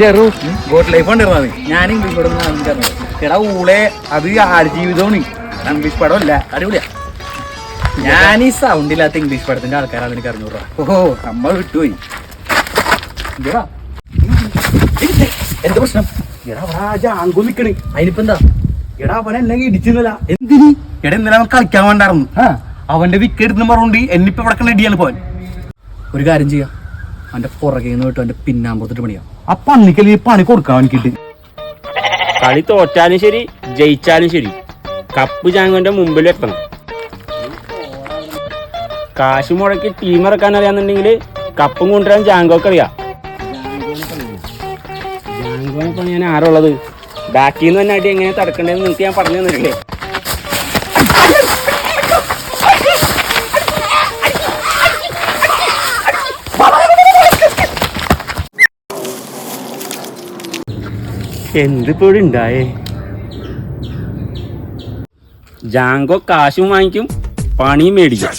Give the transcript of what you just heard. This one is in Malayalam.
ചെറു ഗോട്ട് ലൈഫ് കണ്ടിരുന്നത് ഞാൻ ഇംഗ്ലീഷോട് എടാ ഊളെ അത് ആടുജീവിതമാണ് ഇംഗ്ലീഷ് പടമല്ല. അടിപൊളിയാ. ഞാൻ ഈ സൗണ്ട് ഇല്ലാത്ത ഇംഗ്ലീഷ് പടത്തിന്റെ ആൾക്കാരാണ് എനിക്ക് അറിഞ്ഞൂടാ. ഓഹോ നമ്മൾ വിട്ടുപോയി? എന്താ പ്രശ്നം? എടാ അവിടെ ആ ജാങ്കോ നിക്കണ്. അതിനിപ്പോ എന്താ? എടാ അവനെ എന്നെ ഇടിച്ചിരുന്നില്ല എന്തിന്? എടാ ഇന്നലെ അവൻ കളിക്കാൻ വേണ്ടായിരുന്നു. അവന്റെ വിക്കറ്റ് എടുത്ത് പറഞ്ഞുകൊണ്ട് എന്നിപ്പോ ഇവിടെ ഇടിയാണ് പോവാൻ. ഒരു കാര്യം ചെയ്യാം. അവന്റെ പുറകെ നിന്ന് വിട്ട് അവന്റെ പിന്നാമ്പുറത്തിട്ട് പണിയാം. ആ അന്നിക്കൽ ഈ പണി കൊടുക്കാൻ എനിക്കിട്ട് കളി തോറ്റാലും ശരി ജയിച്ചാലും ശരി. കപ്പ് ചാങ്ങന്റെ മുമ്പിൽ എത്തണം. കാശ് മുടക്കി ടീം ഇറക്കാൻ അറിയാന്നുണ്ടെങ്കിൽ കപ്പും കൊണ്ടുവരാൻ ജാങ്കോക്ക് അറിയാം. ജാങ്കോനെ പണി ഞാൻ ആരുള്ളത്? ബാക്കിൽ നിന്ന് തന്നെ അടി എങ്ങനെ തടക്കണ്ടെന്ന് നിങ്ങൾക്ക് ഞാൻ പറഞ്ഞു തന്നിട്ടില്ലേ എന്തിപ്പോ ഇവിടെ ഉണ്ടായേ? ജാങ്കോ കാശും വാങ്ങിക്കും പണിയും മേടിക്കും.